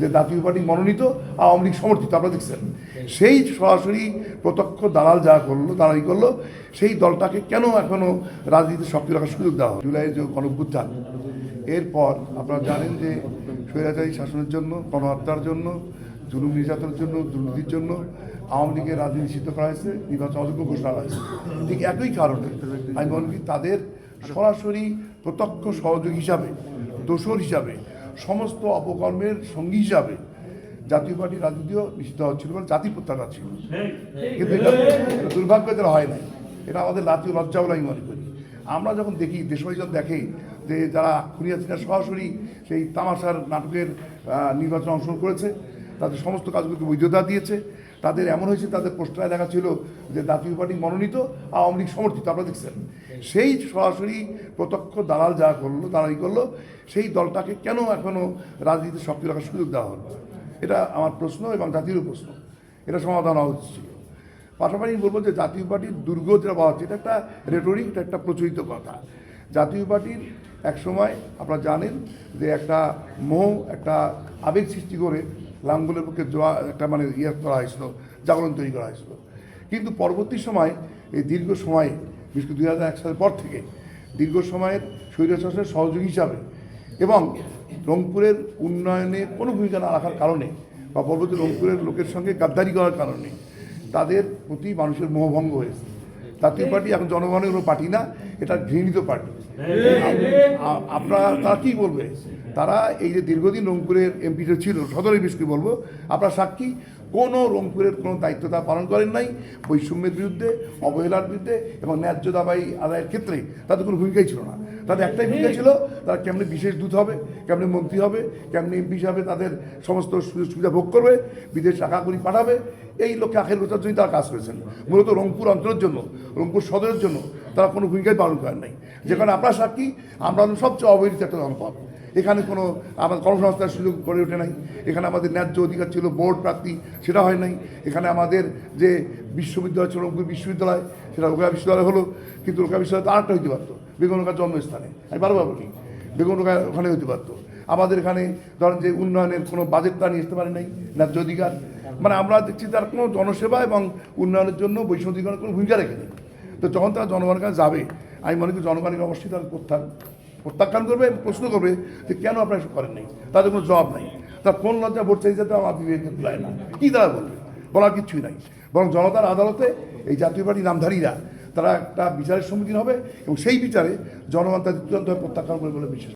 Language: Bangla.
যে জাতীয় পার্টি মনোনীত, আওয়ামী লীগ সমর্থিত, আপনারা দেখছেন। সেই সরাসরি প্রত্যক্ষ দালাল যা করল দালালি করল। সেই দলটাকে কেন এখনও রাজনীতিতে সক্রিয় রাখার সুযোগ দেওয়া হয় জুলাইয়ের যে গণভ্যুত্থান এরপর আপনারা জানেন যে স্বৈরাচারী শাসনের জন্য, গণহত্যার জন্য, জুলুম নির্যাতনের জন্য, দুর্নীতির জন্য আওয়ামী লীগের রাজনীতি নিষিদ্ধ করা হয়েছে, নির্বাচন অযোগ্য ঘোষণা করা হয়েছে। ঠিক একই কারণে আমি মনে তাদের সরাসরি প্রত্যক্ষ সহযোগী হিসাবে, দোষর হিসাবে সমস্ত অপকর্মের সঙ্গী হিসাবে জাতীয় পার্টি রাজনীতিও নিষিদ্ধ হচ্ছিল বলে জাতি প্রত্যাটা ছিল। কিন্তু এটা এটা দুর্ভাগ্য যেটা হয় নাই। এটা আমাদের জাতীয় লজ্জা বলে আমি মনে করি। আমরা যখন দেখি দেশবাসী যখন দেখে যে যারা খুনিয়া ছিনা সরাসরি সেই তামাশার নাটকের নির্বাচনে অংশগ্রহণ করেছে, তাদের সমস্ত কাজগুলোকে বৈধতা দিয়েছে। তাদের এমন হয়েছে, তাদের পোস্টারে দেখা ছিল যে জাতীয় পার্টি মনোনীত, আওয়ামী লীগ সমর্থিত, আপনারা দেখছেন। সেই সরাসরি প্রত্যক্ষ দালাল যা করল দালালি করল, সেই দলটাকে কেন এখনও রাজনীতিতে সক্রিয় রাখার সুযোগ দেওয়া হলো? এটা আমার প্রশ্ন এবং জাতীয় প্রশ্ন। এটা সমাধান হওয়া উচিত ছিল। পাশাপাশি বলব যে জাতীয় পার্টির দুর্গ যেটা বলা হচ্ছে, এটা একটা রেটরিক এটা একটা প্রচলিত কথা। জাতীয় পার্টির এক সময় আপনারা জানেন যে একটা মোহ, একটা আবেগ সৃষ্টি করে লাঙ্গুলের পক্ষে জোয়া একটা মানে ইয়ে করা হয়েছিল, জাগরণ তৈরি করা হয়েছিল। কিন্তু পরবর্তী সময়, এই দীর্ঘ সময়ে, বিশেষ করে দুই হাজার এক সালের পর থেকে, দীর্ঘ সময়ের স্বৈরশাসনের সহযোগী হিসাবে এবং রংপুরের উন্নয়নে কোনো ভূমিকা না রাখার কারণে বা পরবর্তী রংপুরের লোকের সঙ্গে গাদ্দারি করার কারণে তাদের প্রতি মানুষের মোহভঙ্গ হয়েছে। জাতীয় পার্টি এখন জনগণের কোনো পার্টি না, এটা ঘৃণিত পার্টি। আপনারা তারা কি বলবে? তারা এই যে দীর্ঘদিন রংপুরের এমপিটা ছিল সদরের বিষয়কে বলব, আপনারা সাক্ষী, কোনো রংপুরের কোনো দায়িত্ব তা পালন করেন নাই, বৈষম্যের বিরুদ্ধে, অবহেলার বিরুদ্ধে এবং ন্যায্য দাবাই আদায়ের ক্ষেত্রে তাদের কোনো ভূমিকাই ছিল না। তাদের একটাই ভূমিকা ছিল, তারা কেমনি বিশেষ দূত হবে, কেমনি মন্ত্রী হবে, কেমনি এমপি হিসাবে তাদের সমস্ত সুযোগ সুবিধা ভোগ করবে, বিদেশ টাকা করি পাঠাবে, এই লক্ষ্যে আখের গোছার জন্যই তারা কাজ করেছেন। মূলত রংপুর অঞ্চলের জন্য, রংপুর সদরের জন্য তারা কোনো ভূমিকাই পালন করেন নাই। যেখানে আপনার সাক্ষী, আমরা সবচেয়ে অবহেলিত একটা জনপদ। এখানে কোনো আমাদের কর্মসংস্থানের সুযোগ গড়ে ওঠে নাই। এখানে আমাদের ন্যায্য অধিকার ছিল, বোর্ড প্রাপ্তি সেটা হয় নাই। এখানে আমাদের যে বিশ্ববিদ্যালয় ছিল, রংপুর বিশ্ববিদ্যালয়, সেটা রোকা বিশ্ববিদ্যালয় হলো, কিন্তু রোকা বিশ্ববিদ্যালয় তো আরেকটা হইতে পারতো। বেগুনকার জন্মস্থানে। আমি বারবার বলি বেগুনকা ওখানে হইতে পারতো। আমাদের এখানে ধরেন যে উন্নয়নের কোনো বাজেটটা নিয়ে আসতে পারে নাই ন্যায্য অধিকার মানে আমরা দেখছি তার কোনো জনসেবা এবং উন্নয়নের জন্য বৈষম্য কোনো ভূমিকা রেখে নেই। তো যখন তারা জনগণের কাছে যাবে, আমি মনে করি জনগণের অবশ্যই তারা প্রত্যাখ্যান প্রত্যাখ্যান করবে প্রশ্ন করবে যে কেন আপনারা এসব করেন নাই? তাদের কোনো জবাব নাই। তার কোন লজ্জা ভোট চাইতে তো আমার বিবেকে তুলায় না। কী তারা বলবে? বলার কিছুই নাই। বরং জনতার আদালতে এই জাতীয় পার্টি নামধারীরা তারা একটা বিচারের সম্মুখীন হবে এবং সেই বিচারে জনগণ তাদের চূড়ান্তভাবে প্রত্যাখ্যান করবে বলে বিশ্বাস